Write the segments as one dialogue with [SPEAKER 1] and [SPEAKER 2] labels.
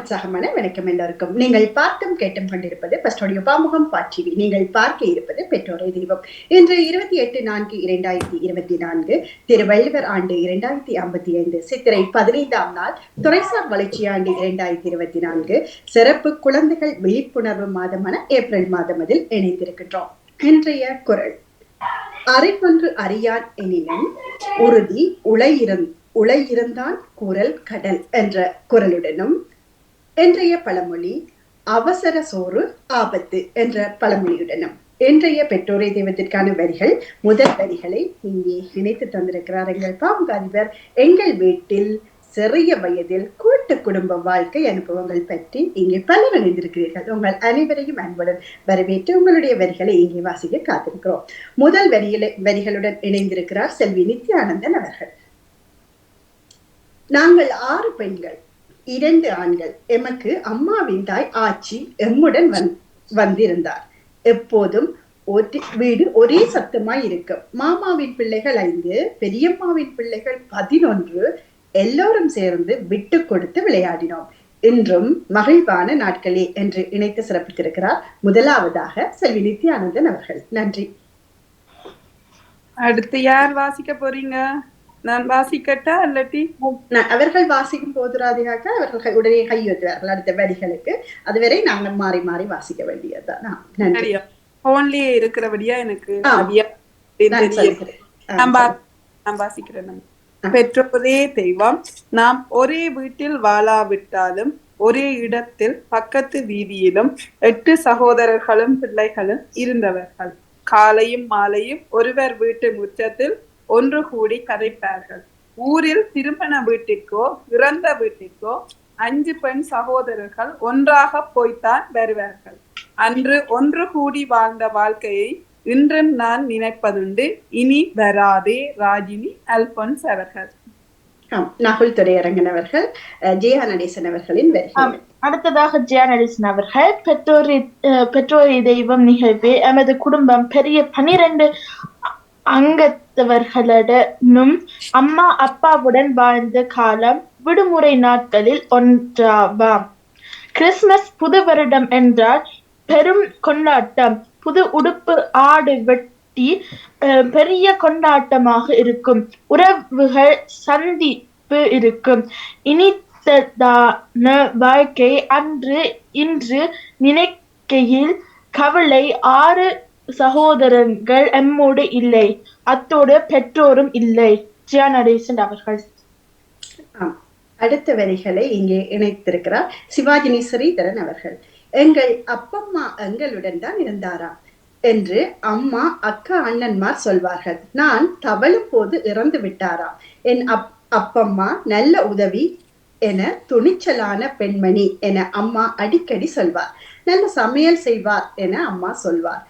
[SPEAKER 1] உற்சாகமான வணக்கம் எல்லோருக்கும். நீங்கள் பார்த்தும் கேட்டும் கொண்டிருப்பது பஸ்டோடியோ பாமுகம் பாட்டிவி நீங்கள் பார்க்க இருப்பது பெற்றோரை தெய்வம் இன்று இருபத்தி எட்டு நான்கு இரண்டாயிரத்தி இருபத்தி நான்கு திருவள்ளுவர் ஆண்டு இரண்டாயிரத்தி ஐம்பத்தி ஐந்து சித்திரை பதினைந்தாம் நாள் துறைசார் வளர்ச்சி ஆண்டு இரண்டாயிரத்தி இருபத்தி நான்கு சிறப்பு குழந்தைகள் விழிப்புணர்வு மாதமான ஏப்ரல் மாதம் அதில் இணைந்திருக்கின்றோம். இன்றைய குரல். அறிவொன்று அறியான் எனினும் உறுதி உளையிறந் உளையிருந்தான் குரல் கடல் என்ற குரலுடனும் இன்றைய பழமொழி அவசர சோறு ஆபத்து என்ற பழமொழியுடனும். இன்றைய பெற்றோரை தெய்வத்திற்கான வரிகள் முதல் வரிகளை இங்கே இணைத்து தந்திருக்கிறார் எங்கள் பாமுக அதிபர் எங்கள் வீட்டில் சிறிய வயதில் கூட்டு குடும்ப வாழ்க்கை அனுபவங்கள் பற்றி இங்கே பலர் இணைந்திருக்கிறீர்கள் உங்கள் அனைவரையும் அன்புடன் வரவேற்று உங்களுடைய வரிகளை இங்கே வாசிக்க காத்திருக்கிறோம். முதல் வரிகளை வரிகளுடன் இணைந்திருக்கிறார் செல்வி நித்யானந்தன் அவர்கள். நாங்கள் ஆறு பெண்கள். இரண்டு ஆண்கள். எமக்கு அம்மாவின் தாய் ஆச்சி எம்முடன் வந் வந்திருந்தார். எப்போதும் ஒரு வீடு ஒரே சத்தமாய் இருக்கும் மாமாவின் பிள்ளைகள் ஐந்து பெரியம்மாவின் பிள்ளைகள் பதினொன்று எல்லோரும் சேர்ந்து விட்டு கொடுத்து விளையாடினோம். இன்றும் மகிழ்வான நாட்களே என்று இணைத்து சிறப்பித்திருக்கிறார் முதலாவதாக செல்வி நித்யானந்தன் அவர்கள். நன்றி.
[SPEAKER 2] அடுத்து யார் வாசிக்க போறீங்க? நான் வாசிக்கட்டா இல்லாட்டி?
[SPEAKER 1] நான் அவர்கள் வாசிக்கும் போது ராதிகாக்க அவர்கள் உடனே கை வைக்கிறார்கள் அடுத்த வரிகளுக்கு. அதுவரை நாங்கள் மாறி மாறி வாசிக்க வேண்டியதுதான்.
[SPEAKER 2] போன்லயே இருக்கிறபடியா எனக்கு
[SPEAKER 1] நான்
[SPEAKER 2] வாசிக்கிறேன். பெற்றோரே தெய்வம் நாம் ஒரே வீட்டில் வாழாவிட்டாலும் ஒரே இடத்தில் பக்கத்து வீதியிலும் எட்டு சகோதரர்களும் பிள்ளைகளும் இருந்தவர்கள். காலையும் மாலையும் ஒருவர் வீட்டு முற்றத்தில் ஒன்று கூடி கதைப்பார்கள். ஊரில் திருமண வீட்டிற்கோ இறந்த வீட்டிற்கோ அஞ்சு பெண் சகோதரர்கள் ஒன்றாக போய்த்தான் வருவார்கள். அன்று ஒன்று கூடி வாழ்ந்த வாழ்க்கையை இன்றும் நான் நினைப்பதுண்டு. இனி வராதே ராஜினி அல்பொன்ஸ் அவர்கள்.
[SPEAKER 1] நகுல் துரையரங்கன் அவர்கள் அஹ், ஜெயா நடேசன் அவர்களின் வரிகள்
[SPEAKER 3] அடுத்ததாக ஜியானடிசன் அவர்கள். பெற்றோரி பெற்றோரி தெய்வம் நிகழ்வு எமது குடும்பம் பெரிய பனிரெண்டு அங்கத்தவர்களுடனும் அம்மா அப்பாவுடன் வாழ்ந்த காலம் விடுமுறை நாட்களில் ஒன்றாவாம். கிறிஸ்துமஸ் புது வருடம் என்றால் பெரும் கொண்டாட்டம். புது உடுப்பு ஆடு வெட்டி அஹ், பெரிய கொண்டாட்டமாக இருக்கும். உறவுகள் சந்திப்பு இருக்கும். இனித்ததான வாழ்க்கை அன்று இன்று நினைக்கையில் கவலை ஆறு சகோதரர்கள் எம்மோடு இல்லை அத்தோடு பெற்றோரும் இல்லை. ஜியா நடேசன் அவர்கள்.
[SPEAKER 1] அடுத்த வரிகளை இங்கே இணைத்திருக்கிறார் சிவாஜினி ஸ்ரீதரன் அவர்கள். எங்கள் அப்பம்மா எங்களுடன் தான் இருந்தாராம் என்று அம்மா அக்கா அண்ணன்மார் சொல்வார்கள். நான் தவழும் போது இறந்து விட்டாராம். என் அப் அப்பம்மா நல்ல உதவி என துணிச்சலான பெண்மணி என அம்மா அடிக்கடி சொல்வார். நல்ல சமையல் செய்வார் என அம்மா சொல்வார்.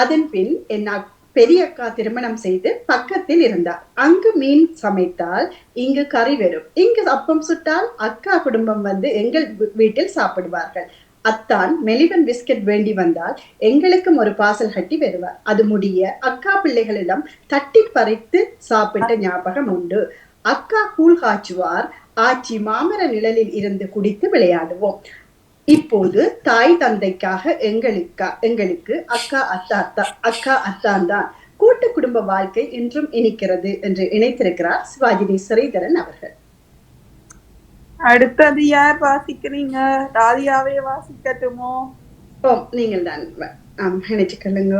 [SPEAKER 1] அதன் பின் என் பெரிய அக்கா திருமணம் செய்து பக்கத்தில் இருந்தார். அங்கு மீன் சமைத்தால் இங்கு கறி வரும் இங்கு அப்பம் சுட்டால் அக்கா குடும்பம் வந்து எங்கள் வீட்டில் சாப்பிடுவார்கள். அத்தான் மெலிவன் பிஸ்கட் வேண்டி வந்தால் எங்களுக்கும் ஒரு பாசல் கட்டி வருவார். அது முடிய அக்கா பிள்ளைகளிடம் தட்டி பறித்து சாப்பிட்ட ஞாபகம் உண்டு. அக்கா கூழ் காய்ச்சுவார். ஆச்சி மாமர நிழலில் இருந்து குடித்து விளையாடுவோம். இப்போது தாய் தந்தைக்காக எங்களுக்கா எங்களுக்கு அக்கா அத்தா அத்தா அக்கா அத்தான் தான் கூட்டு குடும்ப வாழ்க்கை இன்றும் இனிக்கிறது என்று இணைத்திருக்கிறார் சிவாஜினி ஸ்ரீதரன் அவர்கள்.
[SPEAKER 2] அடுத்தது யார் வாசிக்கிறீங்க? ராதியாவே வாசிக்கட்டுமோ?
[SPEAKER 1] நீங்கள் தான் இணைச்சுக்கொள்ளுங்க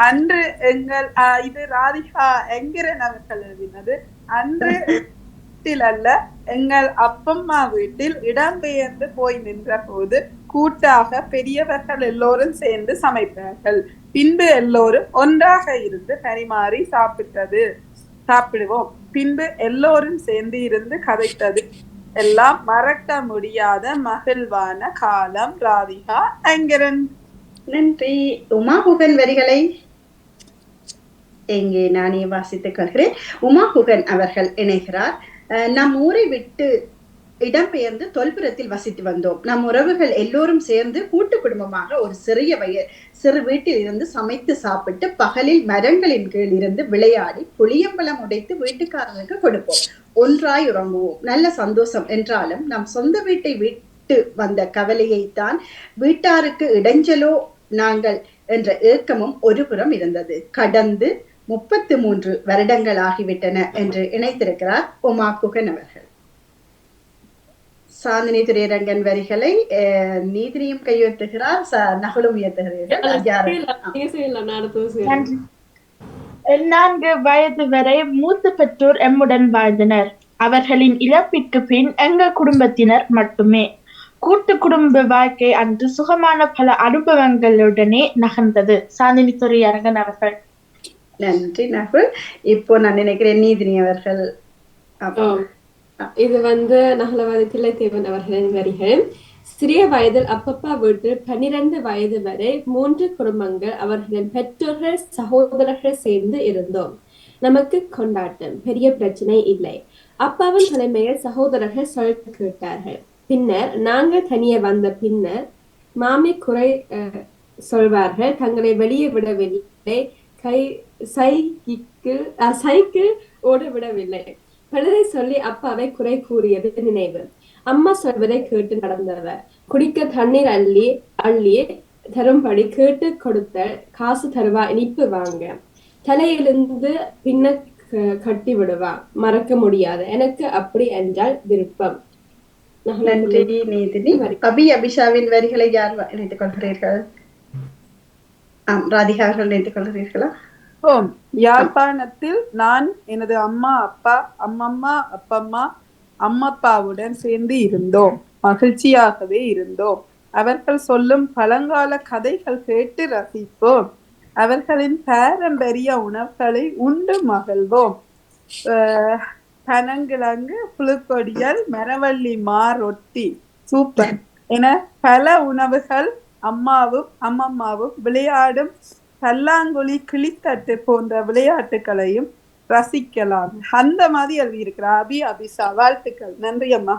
[SPEAKER 2] அன்று எங்கள் இது ராதிகா என்கிற அவர்கள் எழுதினது. அன்று அல்ல எங்கள் அப்பம்மா வீட்டில் இடம்பெயர்ந்து போய் நின்ற போது கூட்டாக பெரியவர்கள் எல்லோரும் சேர்ந்து சமைப்பார்கள். பின்பு எல்லோரும் ஒன்றாக இருந்து பரிமாறி சாப்பிட்டது. சாப்பிடுவோம். பின்பு எல்லோரும் சேர்ந்து இருந்து கதைத்தது. எல்லாம் மறக்க முடியாத மகிழ்வான காலம். ராதிகா ஐங்கரன்
[SPEAKER 1] நன்றி. உமாகுகன் வரிகளை எங்கே நானே வாசித்துக் கொள்கிறேன். உமாகுகன் அவர்கள் இணைகிறார். நம் ஊரை விட்டு இடம்பெயர்ந்து தொல்புரத்தில் வசித்து வந்தோம். நம் உறவுகள் எல்லோரும் சேர்ந்து கூட்டு குடும்பமாக ஒரு சிறிய வய சிறு வீட்டில் இருந்து சமைத்து சாப்பிட்டு பகலில் மரங்களின் கீழ் இருந்து விளையாடி புளியம்பழம் உடைத்து வீட்டுக்காரருக்கு கொடுப்போம். ஒன்றாய் உறங்குவோம். நல்ல சந்தோஷம் என்றாலும் நம் சொந்த வீட்டை விட்டு வந்த கவலையைத்தான் வீட்டாருக்கு இடைஞ்சலோ நாங்கள் என்ற ஏக்கமும் ஒருபுறம் இருந்தது. கடந்து முப்பத்து மூன்று வருடங்கள் ஆகிவிட்டன என்று இணைத்திருக்கிறார் உமா குகன் அவர்கள். சாந்தினி துரையரங்கன் வரிகளை அஹ், நீதினியும் கையெழுத்துகிறார் நகுலும் உயர்த்துகிறீர்கள்
[SPEAKER 3] நான்கு வயது வரை மூத்த பெற்றோர் எம்முடன் வாழ்ந்தனர். அவர்களின் இழப்பிற்கு பின் எங்கள் குடும்பத்தினர் மட்டுமே. கூட்டு குடும்ப வாழ்க்கை அன்று சுகமான பல அனுபவங்களுடனே நகர்ந்தது. சாந்தினி துறை அரங்கன் அவர்கள்.
[SPEAKER 1] நன்றி நகுல் இப்போ நான் நினைக்கிறேன் நீதினி அவர்கள்
[SPEAKER 4] இது வந்து நகலவாதி தில்லைத்தேவன் அவர்களின் வரிகள். சிறிய வயதில் அப்பப்பா வீட்டில் பன்னிரண்டு வயது வரை மூன்று குடும்பங்கள் அவர்களின் பெற்றோர்கள் சகோதரர்கள் சேர்ந்து இருந்தோம். நமக்கு கொண்டாட்டம் பெரிய பிரச்சனை இல்லை. அப்பாவின் தலைமையில் சகோதரர்கள் சொல் கேட்டார்கள். பின்னர் நாங்கள் தனியே வந்த பின்னர் மாமி குறை அஹ், சொல்வார்கள். தங்களை வெளியே விடவில்லை கை சைக்கிள் அஹ், சைக்கிள் ஓட விடவில்லை பலரை சொல்லி அப்பாவை குறை கூறியது நினைவு. அம்மா சொல்வதை கேட்டு நடந்தவர். குடிக்க தண்ணீர் அள்ளி அள்ளி தரும்படி கேட்டு கொடுத்த காசு தருவா இனிப்பு வாங்க. தலையிலிருந்து பின்ன கட்டி விடுவா மறக்க முடியாது. எனக்கு அப்படி என்றால் விருப்பம்.
[SPEAKER 1] நன்றி நீதினி. அபி அபிஷாவின் வரிகளை யார் இணைத்துக் கொள்கிறீர்கள்? ஆம் ராதிகா அவர்கள் இணைத்துக் கொள்கிறீர்களா?
[SPEAKER 2] ஓம் யாழ்ப்பாணத்தில் நான் எனது அம்மா அப்பா அம்மம்மா அப்பம்மா அம்மப்பாவுடன் சேர்ந்து இருந்தோம். மகிழ்ச்சியாகவே இருந்தோம். அவர்கள் சொல்லும் பழங்கால கதைகள் கேட்டு ரசிப்போம். அவர்களின் பாரம்பரிய உணவுகளை உண்டு மகிழ்வோம். பனங்கிழங்கு புழுக்கொடியல் மரவள்ளி மா ரொட்டி சூப்பர். என பல உணவுகள் அம்மாவும் அம்மம்மாவும் விளையாடும் பல்லாங்குழி கிளித்தட்டு போன்ற விளையாட்டுகளையும் ரசிக்கலாம். அந்த மாதிரி எழுதியிருக்கிறார் அபி அபிசா வாழ்த்துக்கள். நன்றி அம்மா.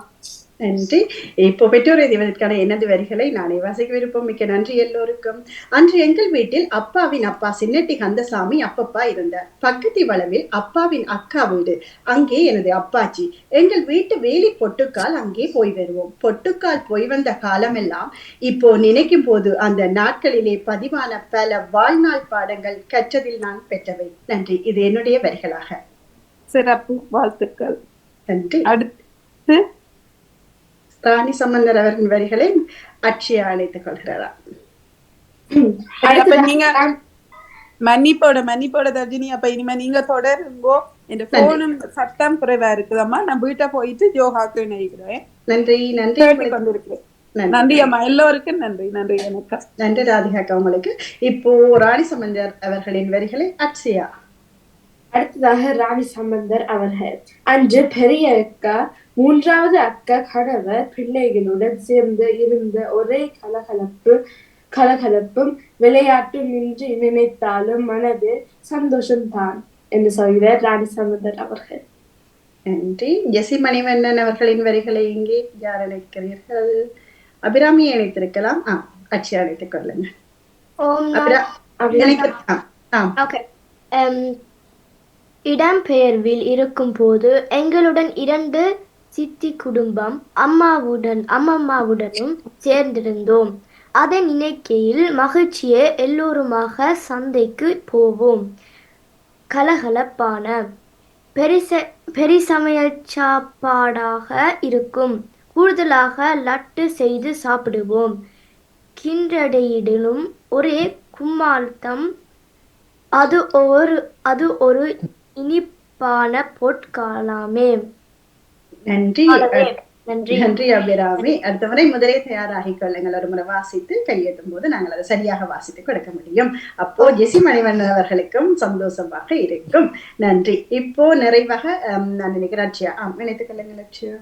[SPEAKER 1] நன்றி. இப்போ பெற்றோரை தெய்வதற்கான எனது வரிகளை நானே வாசிக்க விருப்பம். மிக்க நன்றி எல்லோருக்கும். அன்று எங்கள் வீட்டில் அப்பாவின் அப்பா சின்னட்டி கந்தசாமி அப்பப்பா இருந்தார். பக்கத்து வளவில் அப்பாவின் அக்கா வீடு. அங்கே எனது அப்பாச்சி. எங்கள் வீட்டு வேலி பொட்டுக்கால் அங்கே போய் வருவோம். பொட்டுக்கால் போய் வந்த காலமெல்லாம் இப்போ நினைக்கும் போது அந்த நாட்களிலே பதிவான பல வாழ்நாள் பாடங்கள் கற்றதில் நான் பெற்றவை. நன்றி. இது என்னுடைய வரிகளாக.
[SPEAKER 2] சிறப்பு. வாழ்த்துக்கள்.
[SPEAKER 1] நன்றி.
[SPEAKER 2] அடுத்து
[SPEAKER 1] ராணி சம்பந்தர் அவரின் வரிகளை அட்சயா அழைத்துக் கொள்கிறாரா
[SPEAKER 2] அப்ப நீங்க மன்னிப்போட மன்னிப்போட தர்ஜினி அப்ப இனிமே நீங்க தொடருங்கோ. இந்த போனும் சத்தம் குறைவா இருக்குதம்மா நான் வீட்டை போயிட்டு யோகாக்கு இணைகிறேன்.
[SPEAKER 1] நன்றி நன்றி. உங்களுக்கு.
[SPEAKER 2] கொண்டிருக்கிறேன்.
[SPEAKER 1] நன்றி.
[SPEAKER 2] நன்றி அம்மா. எல்லோருக்கும் நன்றி. நன்றி வணக்கம்.
[SPEAKER 1] நன்றி ராதிகா கமலுக்கு. இப்போ ராணி சம்பந்தர் அவர்களின் வரிகளை அட்சயா.
[SPEAKER 5] அடுத்ததாக ராணி சம்பந்தர் அவர்கள். அன்று பெரிய அக்கா மூன்றாவது அக்கா கணவர் பிள்ளைகளுடன் சேர்ந்து இருந்த ஒரே கலகலப்பு கலகலப்பும் விளையாட்டும் நின்று நினைத்தாலும் மனதில் சந்தோஷம்தான் என்று சொல்கிறார் ராணி சம்பந்தர் அவர்கள்.
[SPEAKER 1] நன்றி. ஜெசி மணிவண்ணன் அவர்களின் வரிகளை இங்கே யார் அழைக்கிறீர்கள் அபிராமியை அழைத்திருக்கலாம் ஆ அட்சயா அழைத்துக் கொள்ளுங்க
[SPEAKER 6] இடம்பெயர்வில் இருக்கும்போது எங்களுடன் இரண்டு சித்தி குடும்பம் அம்மாவுடன் அம்மம்மாவுடனும் சேர்ந்திருந்தோம். அதை நினைக்கையில் மகிழ்ச்சியே எல்லோருமாக சந்தைக்கு போவோம். கலகலப்பான பெரிச பெரிசமையல் சாப்பாடாக இருக்கும். கூடுதலாக லட்டு செய்து சாப்பிடுவோம். கின்றடையிடலும் ஒரே கும்மாளத்தம் அது ஒரு அது ஒரு இனிப்பான பொற்காலாமே.
[SPEAKER 1] நன்றி.
[SPEAKER 6] நன்றி.
[SPEAKER 1] நன்றி அபிராமி. அடுத்த முறை முதலே தயாராகிக் கொள்ளுங்கள் ஒரு முறை வாசித்து கையெழுத்தும் போது நாங்கள் அதை சரியாக வாசித்து கொடுக்க முடியும். அப்போ ஜெசி மணிவண்ணன் அவர்களுக்கும் சந்தோஷமாக இருக்கும். நன்றி. இப்போ நிறைவாக நான் நினைக்கிறேன் அட்சயா ஆம் நினைத்துக் கொள்ளுங்கள் அட்சயா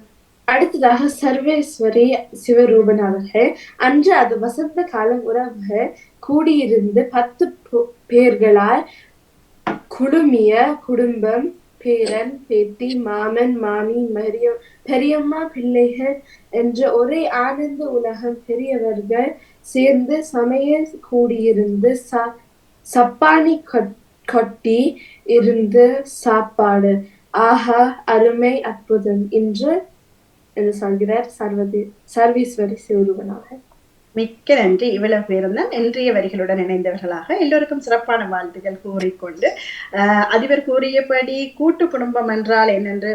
[SPEAKER 5] அடுத்ததாக சர்வேஸ்வரி சிவரூபன் அவர்கள் அன்று அது வசந்த கால உறவுகள் கூடியிருந்து பத்து பேர்களால் குடுமிய குடும்பம் பேரன் பேத்தி மாமன் மாமி மரியம் பெரியம்மா பிள்ளைகள் என்ற ஒரே ஆனந்த உலகம் பெரியவர்கள் சேர்ந்து சமையல் கூடியிருந்து ச சப்பானி கட் கொட்டி இருந்து சாப்பாடு. ஆஹா அருமை அற்புதம் என்று என்று சொல்கிறார் சர்வதி சர்வீஸ்வரி சிவருவனாக
[SPEAKER 1] மிக்க நன்றி. இவ்வளவு பேரும் தான் இன்றைய வரிகளுடன் இணைந்தவர்களாக எல்லோருக்கும் சிறப்பான வாழ்த்துக்கள் கூறிக்கொண்டு அதிபர் கூறியபடி கூட்டு குடும்பம் என்றால் என்னென்று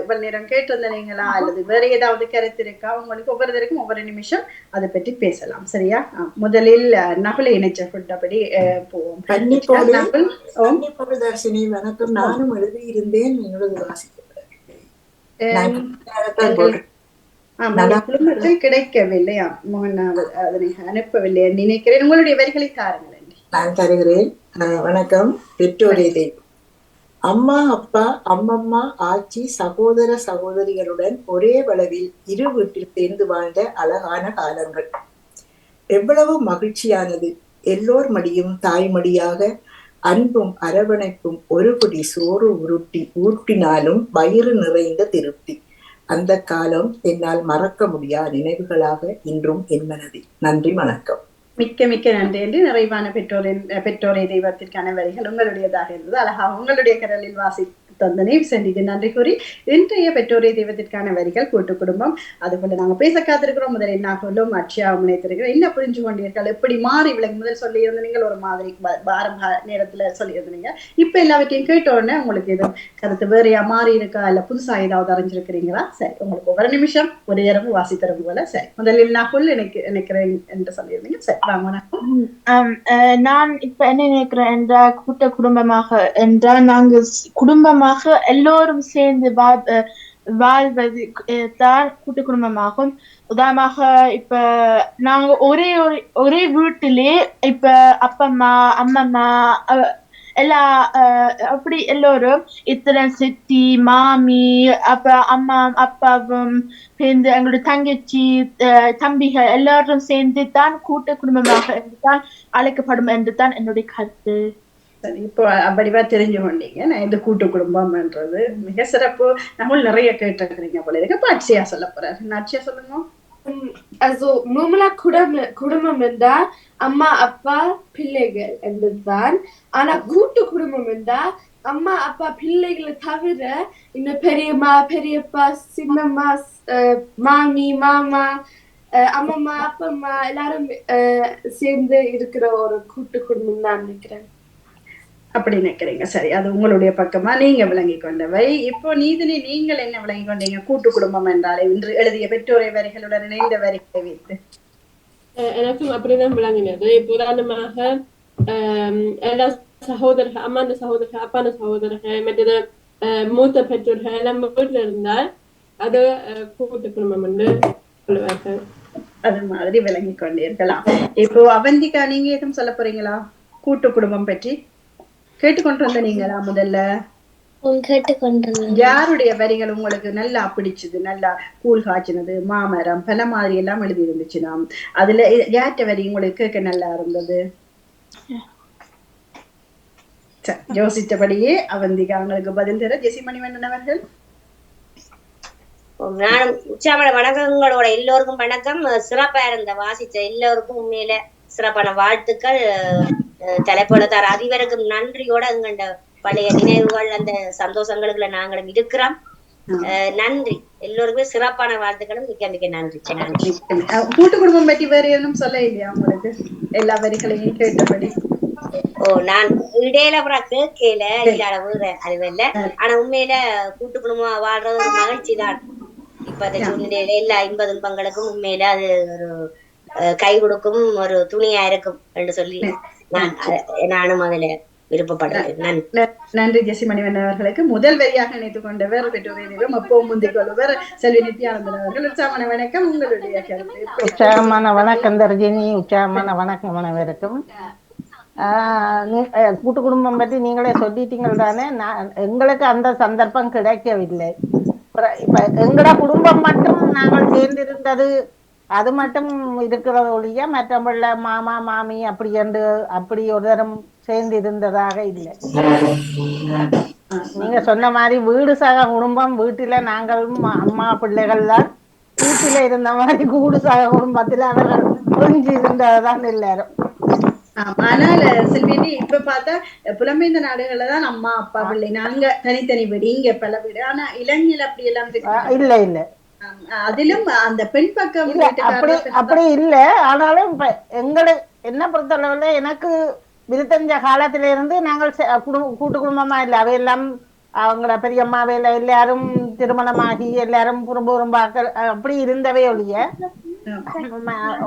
[SPEAKER 1] இவ்வளவு நேரம் கேட்டிருந்தீங்களா அல்லது வேற ஏதாவது கருத்து இருக்கா? உங்களுக்கு ஒவ்வொருத்தருக்கும் ஒவ்வொரு நிமிஷம் அதை பற்றி பேசலாம். சரியா? முதலில் நகுலை இணைச்ச கொண்டபடி போவோம்.
[SPEAKER 7] தர்ஷினி வணக்கம். நானும் எழுதியிருந்தேன் வாசிக்கிறேன் நான் கன்னடத்தான் போடுறேன்.
[SPEAKER 1] ஆமா
[SPEAKER 7] நல்லா-
[SPEAKER 1] குடும்பத்தில் கிடைக்கவில்லை. ஆம், மோகன் அவர் அதனை அனுப்பவில்லை நினைக்கிறேன். உங்களுடைய வரிகளை தாருங்கள்
[SPEAKER 7] நான் தருகிறேன். வணக்கம். பெற்றோரே அம்மா அப்பா அம்மம்மா ஆச்சி சகோதர சகோதரிகளுடன் ஒரே வளவில் இரு வீட்டில் சேர்ந்து வாழ்ந்த அழகான காலங்கள். எவ்வளவு மகிழ்ச்சியானது. எல்லோர் மடியும் தாய்மடியாக அன்பும் அரவணைப்பும் ஒரு பிடி சோறு உருட்டி ஊட்டினாலும் வயிறு நிறைந்த திருப்தி. அந்த காலம் என்னால் மறக்க முடியா நினைவுகளாக இன்றும் என் மனதில். நன்றி வணக்கம்.
[SPEAKER 1] மிக்க மிக்க நன்றி என்று நிறைவான பெற்றோரின் பெற்றோரை தெய்வத்திற்கான வரிகள் உங்களுடையதாக இருந்தது. அழகா உங்களுடைய கடலில் வாசி தந்தனை சென்றிக்கு நன்றி கூறி இன்றைய பெற்றோரை தெய்வத்திற்கான வரிகள் கூட்டு குடும்பம். அதுபோல நாங்க பேச காத்திருக்கிறோம் முதலில் நாகலும் அட்சியாவும் நினைத்திருக்கிறோம் என்ன புரிஞ்சு கொண்டீர்கள்? எப்படி மாறி விலங்கு முதல் சொல்லியிருந்தீங்க ஒரு மாதிரி ஆரம்ப நேரத்துல சொல்லியிருந்தீங்க. இப்ப எல்லாவற்றையும் கேட்ட உடனே உங்களுக்கு எதுவும் கருத்து வேறையா மாறி இருக்கா? இல்ல புதுசா ஏதாவது அறிஞ்சிருக்கிறீங்களா? சரி உங்களுக்கு ஒவ்வொரு நிமிஷம் ஒரு இரவு வாசித்தரும் போல சரி முதலில் நான் நாகுல் நினைக்க நினைக்கிறேன் என்று சொல்லியிருந்தீங்க. சரி. வணக்கம்.
[SPEAKER 3] அஹ், நான் இப்ப என்ன நினைக்கிறேன் என்றா கூட்ட குடும்பமாக என்றால் நாங்கள் குடும்பமாக எல்லோரும் சேர்ந்து வாழ் அஹ், வாழ்வது தான் கூட்டு குடும்பமாகும் உதாரணமாக இப்ப நாங்க ஒரே ஒரு ஒரே வீட்டிலே இப்ப அப்பம்மா அம்மம்மா அஹ், எல்லா அப்படி எல்லோரும் இத்தனை சித்தி மாமி அப்ப அம்மா அப்பாவும் சேர்ந்து எங்களுடைய தங்கச்சி அஹ், தம்பிகள் எல்லாரும் சேர்ந்து தான் கூட்டு குடும்பமாக என்று தான் அழைக்கப்படும் என்று தான் என்னுடைய கருத்து.
[SPEAKER 1] சரி இப்போ அப்படிவா தெரிஞ்சு கொண்டீங்க நான் இந்த கூட்டு குடும்பம்ன்றது மிக சிறப்பு. நம்ம நிறைய கேட்டிருக்கிறீங்க போல இருக்கு. இப்ப அட்சியா சொல்ல போறாரு. அட்சியா சொல்லுங்க?
[SPEAKER 5] Also குடும்பம் என்றால் அம்மா அப்பா பிள்ளைகள் என்பதுதான். ஆனா கூட்டு குடும்பம் இருந்தா அம்மா அப்பா பிள்ளைகளை தவிர இன்னும் பெரியம்மா பெரியப்பா சின்னம்மா மாமி மாமா அஹ், அம்மம்மா அப்பம்மா எல்லாரும் சேர்ந்து இருக்கிற ஒரு கூட்டு குடும்பம் தான் நினைக்கிறேன்.
[SPEAKER 1] அப்படி நினைக்கிறீங்க. சரி அது உங்களுடைய பக்கமா? நீங்க விளங்கி கொண்டவை. இப்போ நீதினி நீங்கள் என்ன விளங்கி கொண்டீங்க? கூட்டு குடும்பம் என்றாலே இன்று எழுதிய பெற்றோரை வரிகளுடன் இணைந்த வரிகளை வைத்து.
[SPEAKER 4] எனக்கும் அப்படிதான் விளங்கினது இப்போ உதாரணமாக ஆம், எல்லா சகோதரர்கள் அம்மாண்ட சகோதரர்கள் அப்பாண்ட சகோதரர்கள் மற்றது அஹ், மூத்த பெற்றோர்கள் எல்லாம் வீட்டுல இருந்தால் அது அஹ், கூட்டு குடும்பம் என்று சொல்லுவார்கள்
[SPEAKER 1] அது மாதிரி விளங்கி கொண்டீர்களாம் இப்போ அவந்திகா நீங்க எதுவும் சொல்ல போறீங்களா? கூட்டு குடும்பம் பற்றி? கேட்டுக்கொண்டு நீங்களா முதல்ல? யாருடைய வரிகள் உங்களுக்கு நல்லா பிடிச்சது நல்லா கூழ் காய்ச்சினது மாமரம் பல மாதிரி எல்லாம் எழுதி இருந்துச்சுன்னா அதுல யார்கிட்ட வரி உங்களுக்கு கேட்க நல்லா இருந்தது? யோசித்தபடியே அவந்திகா உங்களுக்கு பதில் தர ஜெசி மணிவண்ணன் அவர்கள்.
[SPEAKER 8] நான் உச்சாமல வணக்கங்களோட எல்லோருக்கும் வணக்கம். சிறப்பா இருந்த வாசிச்ச எல்லோருக்கும் உண்மையில சிறப்பான வாழ்த்துக்கள். தலைப்போல தர. அதிபருக்கும் நன்றியோட எங்கண்ட பழைய நினைவுகள் அந்த சந்தோஷங்களுக்குள்ள நாங்களும் இருக்கிறோம். நன்றி. எல்லோருக்குமே சிறப்பான வாழ்த்துக்களும். மிக்க மிக்க நன்றி.
[SPEAKER 1] கூட்டு குடும்பம் பற்றி வேற எதுவும் சொல்ல இல்லையா உங்களுக்கு? எல்லா வரிகளையும் கேட்டபடி.
[SPEAKER 8] ஓ நான் இடையில அப்புறம் கேட்கல. இல்லாத ஊர அதுவல்ல ஆனா உண்மையில கூட்டு குடும்பம் வாழ்றது ஒரு மகிழ்ச்சி தான் இப்ப அந்த சூழ்நிலையில எல்லா இன்ப துன்பங்களுக்கும் உண்மையில அது ஒரு கை கொடுக்கும் ஒரு துணியா இருக்கும் என்று சொல்லி நான் நானும் அதுல விருப்பப்படுறேன் நன்றி.
[SPEAKER 1] ந- நன்றி ஜெசி மணிவண்ணன் அவர்களுக்கு. முதல் வரியாக நினைத்துக் கொண்டவர் பெற்றோரையும் எப்பவும் முந்திக் கொள்வர் செல்வி நித்யானந்தன் அவர்கள். உற்சாகமான வணக்கம். உங்களுடைய கருத்து?
[SPEAKER 9] உற்சாகமான வணக்கம் தர்ஜினி. உற்சாகமான வணக்கம் அனைவருக்கும். ஆஹ் நீ- அஹ் கூட்டு குடும்பம் பற்றி நீங்களே சொல்லிட்டீங்க தானே. நான் எங்களுக்கு அந்த சந்தர்ப்பம் கிடைக்கவில்லை. இப்ப எங்கட குடும்பம் மட்டும் நாங்கள் சேர்ந்திருந்தது அது மட்டும் இருக்கிறது ஒழிய மற்றபள்ள மாமா மாமி அப்படி என்று அப்படி ஒரு தரம் சேர்ந்து இருந்ததாக இல்லை. நீங்க சொன்ன மாதிரி வீடு சக குடும்பம் வீட்டில நாங்களும் அம்மா பிள்ளைகள் தான். வீட்டில இருந்த மாதிரி கூடு சக குடும்பத்துல அவர்கள் புரிஞ்சு இருந்ததுதான் எல்லாரும்
[SPEAKER 1] ஆனால் செல்வினி இப்ப பார்த்தா புலம்பெயர்ந்த நாடுகள்ல தான் அம்மா அப்பா பிள்ளை. நாங்க தனித்தனி வீடு இங்க பல வீடு. ஆனா இலங்கையில அப்படி எல்லாம்
[SPEAKER 9] இல்ல இல்ல.
[SPEAKER 1] அதிலும் அந்த பெண் பக்கம்
[SPEAKER 9] அப்படி அப்படி இல்ல. ஆனாலும் எங்களை என்ன பொறுத்தளவுல எனக்கு விருத்தஞ்ச காலத்தில இருந்து நாங்கள் குடும்ப கூட்டு குடும்பமா இல்ல. அவையெல்லாம் அவங்கள பெரியம்மாவே இல்ல. எல்லாரும் திருமணமாகி எல்லாரும் குடும்ப குடும்பாக்கள் அப்படி இருந்தவே ஒழிய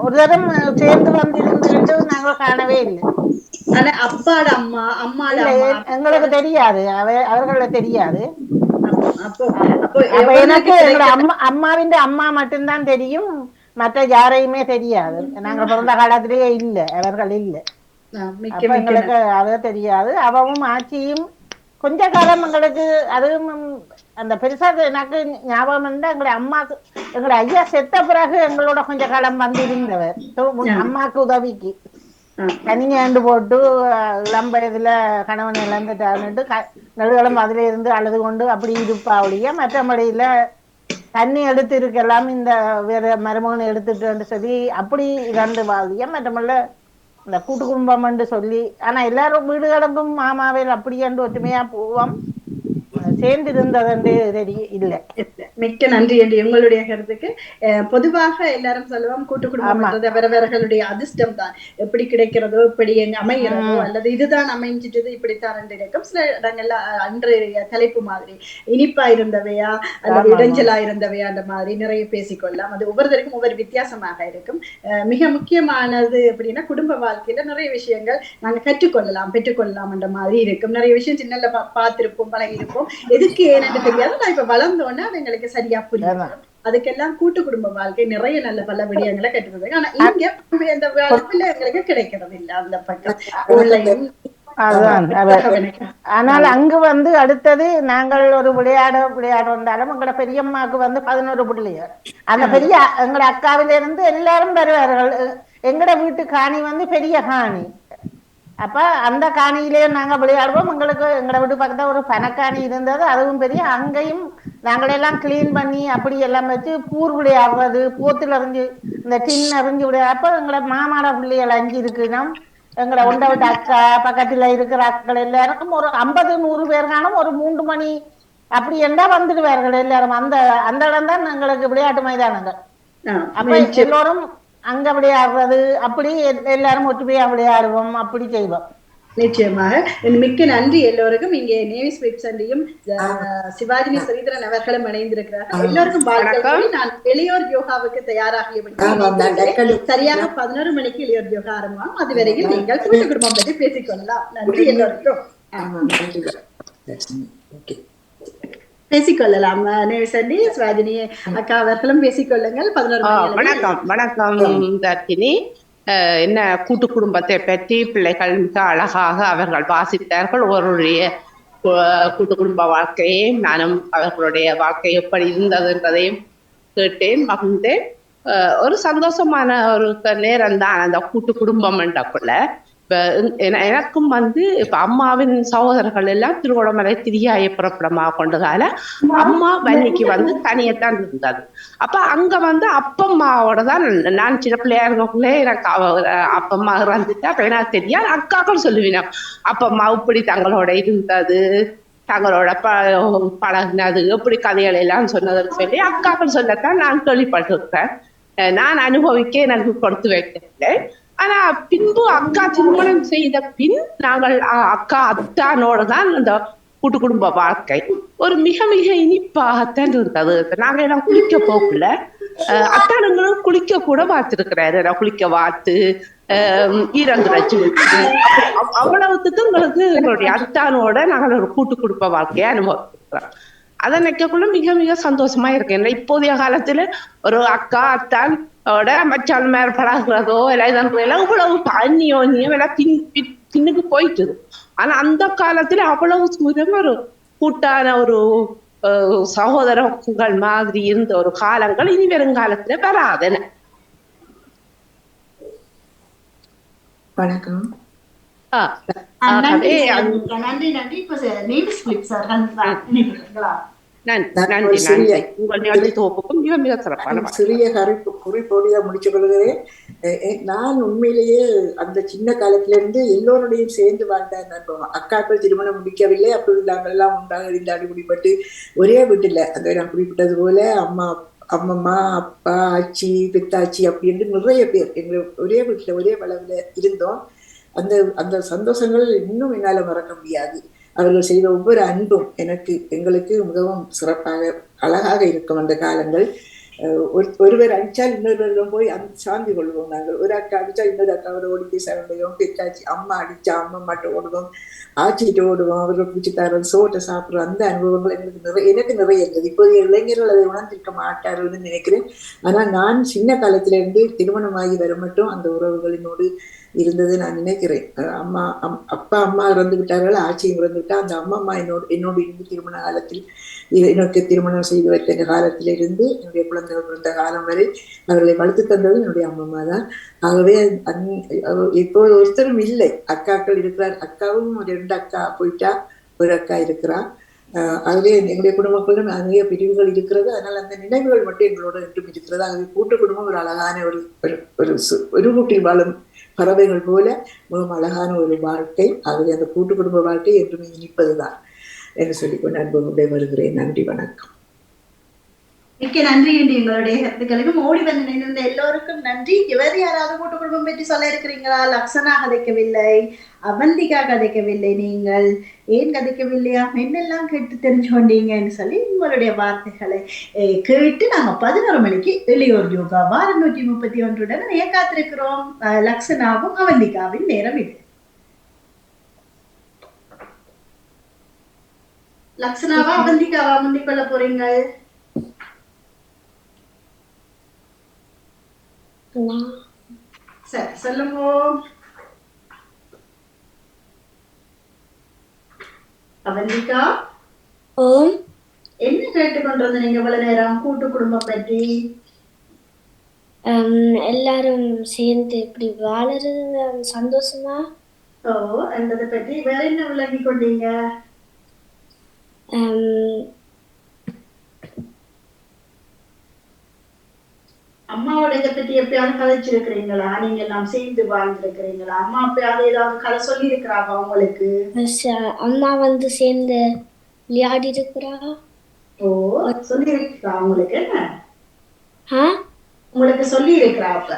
[SPEAKER 9] ஒரு தரம் சேர்ந்து வந்து இருந்துட்டு நாங்கள் காணவே இல்லை.
[SPEAKER 1] ஆனா அப்பாட அம்மா அம்மா
[SPEAKER 9] எங்களுக்கு தெரியாது. அவ அவர்கள தெரியாது.
[SPEAKER 1] அப்போ
[SPEAKER 9] எனக்கு அம்மா அம்மாவின் அம்மா மட்டும்தான் தெரியும் மற்ற யாரையுமே தெரியாது நாங்க பிறந்த காலத்திலேயே இல்ல அவர்கள் இல்ல எங்களுக்கு அது தெரியாது அவவும் ஆட்சியும் கொஞ்ச காலம் எங்களுக்கு அதுவும் அந்த பெருசா எனக்கு ஞாபகம் இருந்தா எங்களை அம்மா எங்களை ஐயா செத்த பிறகு எங்களோட கொஞ்ச காலம் வந்து இருந்தவர் அம்மாக்கு உதவிக்கு கனிஞாண்டு போட்டு இளம் வயதுல கணவன் இழந்துட்டான்னுட்டு நடுகளம் அதுல இருந்து அழுது கொண்டு அப்படி இருப்பா ஒழிய மற்றபடியில தண்ணி எடுத்து இருக்கலாம் இந்த வேற மருமகனை எடுத்துட்டு சொல்லி அப்படி இறந்து வாழிய மற்றமல்ல இந்த கூட்டு குடும்பம் சொல்லி ஆனா எல்லாரும் வீடுகளுக்கும் மாமாவில் அப்படி என்று ஒற்றுமையா போவோம். சேர்ந்து இருந்தது தெரிய இல்லை.
[SPEAKER 1] மிக்க நன்றி என்று உங்களுடைய கருத்துக்கு. பொதுவாக எல்லாரும் சொல்லுவோம் கூட்டு குடும்பம் அவரவர்களுடைய அதிர்ஷ்டம் தான் எப்படி கிடைக்கிறதோ எப்படி எங்க அமைகிறதோ. அல்லது இதுதான் அமைஞ்சிட்டது இப்படித்தான் என்று இருக்கும் சில இடங்கள்ல அன்றைய தலைப்பு மாதிரி. இனிப்பா இருந்தவையா அல்லது. இடைஞ்சலா இருந்தவையா அந்த மாதிரி நிறைய பேசிக்கொள்ளலாம். அது ஒவ்வொருத்தருக்கும் ஒவ்வொரு வித்தியாசமாக இருக்கும். அஹ், மிக முக்கியமானது அப்படின்னா குடும்ப வாழ்க்கையில நிறைய விஷயங்கள் நாங்க கற்றுக்கொள்ளலாம் பெற்றுக்கொள்ளலாம் என்ற மாதிரி இருக்கும். நிறைய விஷயம் சின்னல பா பார்த்திருப்போம் பழகிருப்போம் எதுக்கு ஏன்னு தெரியாது. நான் இப்ப வளர்ந்தோன்னே அது எங்களுக்கு சரியா புரியும். அதுக்கெல்லாம் கூட்டு குடும்ப வாழ்க்கை நிறைய நல்ல பல விடயங்களை கற்றுக்கிறது ஆனா இங்க அந்த வாழ்க்கையில எங்களுக்கு கிடைக்கிறது இல்ல அந்த பக்கம். ஆன்லைன்
[SPEAKER 9] ஆனால் அங்கு வந்து அடுத்தது நாங்கள் ஒரு விளையாட விளையாட வந்தாலும் எங்களோட பெரியம்மாக்கு வந்து பதினோரு பிள்ளைகள் அந்த பெரிய எங்களோட அக்காவில இருந்து எல்லாரும் வருவார்கள். எ- எங்கட வீட்டு காணி வந்து பெரிய காணி. அப்ப அந்த காணியிலேயே நாங்க விளையாடுவோம். எங்களுக்கு எங்களோட வீட்டு பக்கத்துல ஒரு பனக்காணி இருந்தது. அதுவும் பெரிய அங்கேயும் நாங்களெல்லாம் கிளீன் பண்ணி அப்படி எல்லாம் வச்சு பூர் விளையாடுறது போத்துல எறிஞ்சு இந்த டின் எறிஞ்சு விளையாடு அப்ப எங்களோட மாமாட பிள்ளைகள் அஞ்சு இருக்குன்னா எங்களை உண்ட விட்ட அக்கா பக்கத்துல இருக்கிற அக்கள் எல்லாருக்கும் ஒரு ஐம்பது நூறு பேர் காணும் ஒரு மூன்று மணி அப்படி என்றா வந்துடுவார்கள் எல்லாரும். அந்த அந்த இடம் தான் எங்களுக்கு விளையாட்டு மைதானங்கள். அப்ப எல்லோரும் அங்க விளையாடுறது அப்படி எல்- எல்லாரும் ஒற்றுமையா விளையாடுவோம் அப்படி செய்வோம்.
[SPEAKER 1] நிச்சயமாக. மிக்க நன்றி எல்லோருக்கும். இங்கே நேவிஸ் வெப்சண்டையும் சிவாஜினி ஸ்ரீதரன் அவர்களும் இணைந்திருக்கிறார்கள். எல்லோருக்கும் வாழ்க்கை நான் இளையோர் யோகாவுக்கு தயாராகிய சரியாக பதினோரு மணிக்கு இளையோர் யோகா ஆரம்பம். அது வரையில் நீங்கள் கூட்டு குடும்பம் பற்றி பேசிக்கொள்ளலாம். நன்றி எல்லோருக்கும்.
[SPEAKER 7] ஓகே.
[SPEAKER 1] பேசிக்கொள்ளலாம். நேவிசண்டி சிவாஜினி அக்கா அவர்களும் பேசிக்கொள்ளுங்கள். பதினோரு.
[SPEAKER 10] வணக்கம். வணக்கம் தர்கினி என்ன கூட்டு குடும்பத்தை பற்றி பிள்ளைகள் மிக அழகாக அவர்கள் வாசித்தார்கள். ஒருவருடைய கு- கூட்டு குடும்ப வாழ்க்கையை நானும் அவர்களுடைய வாழ்க்கை எப்படி இருந்ததுன்றதையும் கேட்டேன் மகிழ்ந்தேன். ஒரு சந்தோஷமான ஒரு நேரம் தான் அந்த கூட்டு குடும்பம் என்றக்குள்ள எனக்கும் வந்து இப்ப அம்மாவின் சகோதரர்கள் எல்லாம் திருவண்ணாமலை திரியாய புறப்படமாக கொண்டதால அம்மா வன்னிக்கு வந்து தனியத்தான் இருந்தது. அப்ப அங்க வந்து அப்பம்மாவோட தான் நான் சின்ன பிள்ளையா இருக்கக்குள்ளே எனக்கு அவ அப்பம்மா இறந்துட்டா அப்ப எனக்கு தெரியாது. அக்காக்கள் சொல்லுவேன் அப்பம்மா இப்படி தங்களோட இருந்தது தங்களோட ப பழகினது எப்படி கதைகள் எல்லாம் சொன்னதுன்னு சொல்லி அக்காக்கள் சொல்லத்தான் நான் கேள்விப்பட்டிருக்கேன் நான் அனுபவிக்க எனக்கு கொடுத்து வைக்கிறேன் ஆனா பின்பு அக்கா திருமணம் செய்த பின் நாங்கள் அக்கா அத்தானோட தான் அந்த கூட்டு குடும்ப வாழ்க்கை. ஒரு மிக மிக இனிப்பாகத்தான் இருந்தது. நாங்க எல்லாம் குளிக்க போகல அத்தானங்களும் அத்தானுங்களும் குளிக்க கூட பார்த்திருக்கிறாரு. நான் குளிக்க வாத்து அஹ் ஈரங்குறைச்சி விட்டு அவ்வளவுத்துக்கு எங்களுக்கு எங்களுடைய அத்தானோட நாங்கள் ஒரு கூட்டு குடும்ப வாழ்க்கையை அனுபவிக்கிறோம். அதை நினைக்கக்குள்ள மிக மிக சந்தோஷமா இருக்கு. இப்போதைய காலத்துல ஒரு அக்கா அத்தான் ஓட மச்சான் மேல பழகுறதோ எல்லாம் இதன் எல்லாம் இவ்வளவு அந்நியோன்யம் எல்லாம் பின் பின்- பின்னுக்கு போயிட்டுது ஆனா அந்த காலத்துல அவ்வளவு தூரம் ஒரு கூட்டான ஒரு சகோதரங்கள் மாதிரி இருந்த ஒரு காலங்கள் இனி வருங்காலத்துல வராதுன்னு
[SPEAKER 7] வணக்கம்
[SPEAKER 1] நன்றி. நன்றி இப்ப அவர்கள் தான் இணைகிறார்களா?
[SPEAKER 10] நன்றி. உங்கள் நிகழ்ச்சி தொகுப்புக்கும் மிக மிக சிறப்பான.
[SPEAKER 7] சிறிய கருப்பு குறிப்போடு முடிச்சு கொள்கிறேன். நான் உண்மையிலேயே அந்த சின்ன காலத்துல இருந்து எல்லோருடையும் சேர்ந்து வாழ்ந்த அனுபவம் அக்காக்கள் திருமணம் முடிக்கவில்லை. அப்பொழுது நாங்கள் எல்லாம் ஒன்றாக இருந்து அடிபடிப்பட்டு ஒரே வீட்டுல அந்த நான் குறிப்பிட்டது போல அம்மா அம்மம்மா அப்பா ஆச்சி பித்தாச்சி அப்படின்னு நிறைய பேர் எங்க ஒரே வீட்டுல ஒரே வளவுல இருந்தோம். அந்த அந்த சந்தோஷங்கள் இன்னும் என்னால மறக்க முடியாது. அவர்கள் செய்த ஒவ்வொரு அன்பும் எனக்கு எங்களுக்கு மிகவும் சிறப்பாக அழகாக இருக்கும் அந்த காலங்கள். ஒரு ஒருவர் அடிச்சால் இன்னொருவரிடம் போய் சாந்தி கொள்வோம் நாங்கள். ஒரு அக்கா அடிச்சா இன்னொரு அக்காவோட ஓடி போய் சரண்டையும் பித்தாச்சி அம்மா அடிச்சா அம்மா மாட்ட ஓடுவோம். ஆச்சிட்டு ஓடுவோம். அவர்கள் பிடிச்சித்தாரன் சோட்டை சாப்பிடுறோம் அந்த அனுபவங்கள் எங்களுக்கு நிறைய எனக்கு நிறைய இருந்தது. இப்போது இளைஞர்கள் அதை உணர்ந்திருக்க மாட்டார்கள்னு நினைக்கிறேன். ஆனால் நான் சின்ன காலத்திலிருந்து திருமணமாகி வர மட்டும் அந்த உறவுகளினோடு இருந்தது நான் நினைக்கிறேன். அம்மா அம்- அப்பா அம்மா இறந்து விட்டார்கள் ஆட்சியும் இறந்து விட்டா அந்த அம்மா அம்மா என்னோடு என்னோடு இருந்து திருமண காலத்தில் இ- எனக்கு திருமணம் செய்து வைத்த காலத்திலிருந்து என்னுடைய குழந்தைகள் பிறந்த காலம் வரை அவர்களை வளர்த்து தந்தது என்னுடைய அம்மா தான். ஆகவே அந்- இப்போ ஒருத்தரும் இல்லை. அக்காக்கள் இருக்கிறார். அக்காவும் ஒரு ரெண்டு அக்கா போயிட்டா ஒரு அக்கா இருக்கிறா. ஆகவே எங்களுடைய குடும்பங்களும் நிறைய பிரிவுகள் இருக்கிறது. அதனால் அந்த நினைவுகள் மட்டும் எங்களோட என்றும் இருக்கிறது. ஆகவே கூட்டு குடும்பம் ஒரு அழகான ஒரு ஒரு ஒரு சு- வாழும் பறவைகள் போல மிகவும் அழகான ஒரு வாழ்க்கை. ஆகவே அந்த கூட்டு குடும்ப வாழ்க்கை என்றுமே இனிப்பதுதான் என்று சொல்லிக்கொண்டு அன்புடைய வருகிறேன் நன்றி வணக்கம்.
[SPEAKER 1] மிக்க நன்றி என்று எங்களுடைய கருத்துக்களுக்கும் ஓடி வந்து நினைந்த எல்லோருக்கும் நன்றி. இவர் யாராவது கூட்டு குடும்பம் பற்றி சொல்ல இருக்கிறீங்களா லக்ஷனா கதைக்கவில்லை அவந்திகா கதைக்கவில்லை நீங்கள். ஏன் கதைக்கவில்லையா? என்னெல்லாம் கேட்டு தெரிஞ்சு கொண்டீங்கன்னு சொல்லி உங்களுடைய வார்த்தைகளை கேட்டு நாங்க பதினோரு மணிக்கு இளையோர் யோகா வாரம் நூற்றி முப்பத்தி ஒன்றுடன் நிறைய காத்திருக்கிறோம் லக்ஷனாவும் அவந்திகாவின் நேரம் இது. லக்ஷனாவா அவந்திகாவா முந்திக் கொள்ள போறீங்க சரி சொல்லுங்க. அவந்திகா
[SPEAKER 6] ஓம்.
[SPEAKER 1] என்ன கேட்டுக்கொண்டு வந்து நீங்க இவ்வளவு நேரம்? கூட்டு குடும்பம் பற்றி?
[SPEAKER 6] எல்லாரும் சேர்ந்து இப்படி வாழறது சந்தோஷமா?
[SPEAKER 1] ஓ என்றதை பற்றி வேற என்ன விளங்கி கொண்டீங்க? அம்மாவோட இதை பற்றி எப்பயாவது கதைச்சிருக்கிறீங்களா? நீங்க எல்லாம் சேர்ந்து வாழ்ந்திருக்கிறீங்களா? அம்மா எப்பயாவது ஏதாவது கதை சொல்லி இருக்கிறாங்க உங்களுக்கு
[SPEAKER 6] அம்மா வந்து சேர்ந்து விளையாடி இருக்கிறா
[SPEAKER 1] ஓ சொல்லி இருக்கிறா உங்களுக்கு உங்களுக்கு சொல்லி இருக்கிறா அப்ப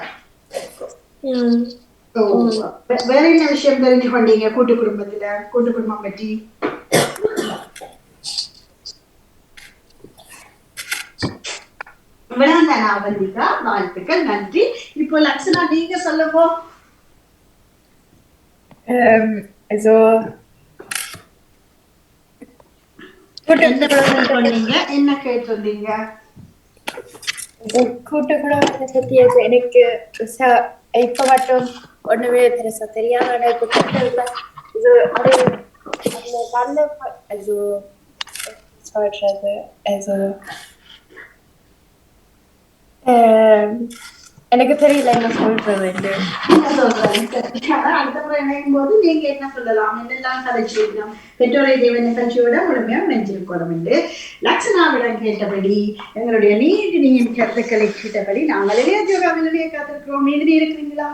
[SPEAKER 1] வேற என்ன விஷயம் தெரிஞ்சு கொண்டீங்க கூட்டு குடும்பத்துல கூட்டு குடும்பம் பற்றி இவ்வளவுதான் அவந்திகா வாழ்த்துக்கள் நன்றி. இப்போ லக்ஷனா நீங்க
[SPEAKER 11] Ähm, also,
[SPEAKER 1] சொன்னீங்க? என்ன கேட்டிருந்தீங்க?
[SPEAKER 11] கூட்டு குடும்பத்தை பத்தி எனக்கு இப்ப மட்டும் ஒண்ணுமே பெருசா இது நல்ல சொல்றது எனக்கு தெரியல என்ன சொல்றது
[SPEAKER 1] அடுத்த முறை இணையும் போது நீங்க என்ன சொல்லலாம் என்னெல்லாம் கதைச்சிருக்கோம் பெற்றோரை தேவ நிகழ்ச்சியோட முழுமையா நினைஞ்சிருக்கணும் என்று லக்ஷனாவிடம் கேட்டபடி எங்களுடைய நீதி நீங்க கருத்துக்களை கேட்டபடி நாங்களே இளைய காத்திருக்கிறோம் நீதி இருக்கிறீங்களா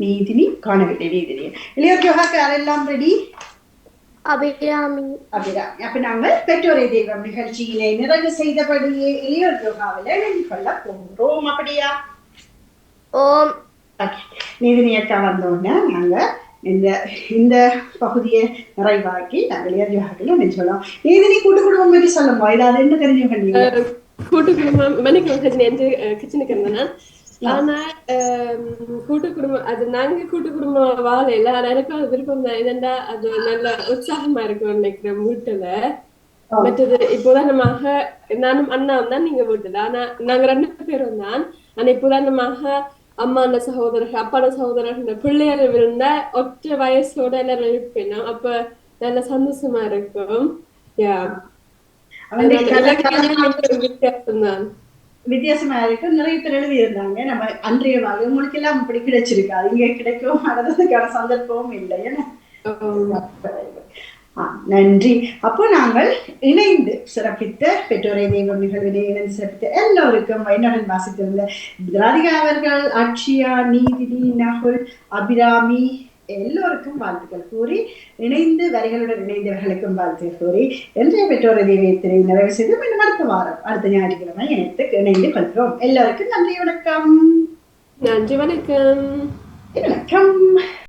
[SPEAKER 1] நீதினி காணவில்லை நீதினி. இளையோர் ஜோகாக்கு அதெல்லாம் ரெடி
[SPEAKER 6] அபிராமி
[SPEAKER 1] அபிராமி அப்ப நாங்கள் பெற்றோரை தெய்வம் நிகழ்ச்சியிலே நிறைவு செய்தபடியே இளையோர் யோகாவில் கொள்ள போகிறோம் அப்படியா
[SPEAKER 6] ஓம்
[SPEAKER 1] நீதினி அக்கா வந்தோடனே நாங்க இந்த இந்த பகுதியை நிறைவாக்கி நாங்கள் இளையோர் யோகாவில் நினைச்சோம் நீதினி கூட்டு குடும்பம் பற்றி சொல்லுமா ஏதாவது என்ன தெரிஞ்சு பண்ணீங்க
[SPEAKER 4] கூட்டு குடும்பம் என்று கிச்சனுக்கு இருந்தேன் ஆனா கூட்டு குடும்பம் அது நாங்க கூட்டு குடும்பம் எனக்கும் அது விருப்பம் தான். என்னண்டா அது நல்ல உற்சாகமா இருக்கும் நினைக்கிறேன் வீட்டுல. மற்றது இப்போ உதாரணமாக நானும் அண்ணாவும் தான் நீங்க வீட்டுல. ஆனா நாங்க ரெண்டு பேரும் தான். ஆனா இப்போ உதாரணமாக அம்மாண்ட சகோதரர்கள் அப்பாட சகோதரர்கள் பிள்ளையார் இருந்தா ஒற்ற வயசோட எல்லாரும் இருப்பேன் அப்ப நல்ல சந்தோஷமா இருக்கும். யா வித்தியாசம் தான்
[SPEAKER 1] வித்தியாசமா இருக்கு. நிறைய பேர் எழுதி இருந்தாங்க நம்ம அன்றைய வாழ்க்கை உங்களுக்கு எல்லாம் இப்படி கிடைச்சிருக்காது இங்க கிடைக்கவும் நடந்ததுக்கான சந்தர்ப்பமும் இல்லை. ஏன்னா நன்றி. அப்போ நாங்கள் இணைந்து சிறப்பித்த பெற்றோரை தெய்வம் நிகழ்வினை இணைந்து சிறப்பித்த எல்லோருக்கும் வயநாடன் வாசித்திருந்த ராதிகா அவர்கள் அக்ஷயா நீதினி நகுல் அபிராமி எல்லோருக்கும் வாழ்த்துக்கள் கூறி இணைந்து வரிகளுடன் இணைந்தவர்களுக்கும் வாழ்த்துக்கள் கூறி இன்றைய பெற்றோர் தெய்வத்தினை நிறைவு செய்து மீண்டும் அடுத்த வாரம் அடுத்த ஞாயிற்றுக்கிழமை இணைத்து இணைந்து கொள்கிறோம். எல்லோருக்கும் நன்றி வணக்கம்.
[SPEAKER 4] நன்றி வணக்கம்.
[SPEAKER 1] வணக்கம்.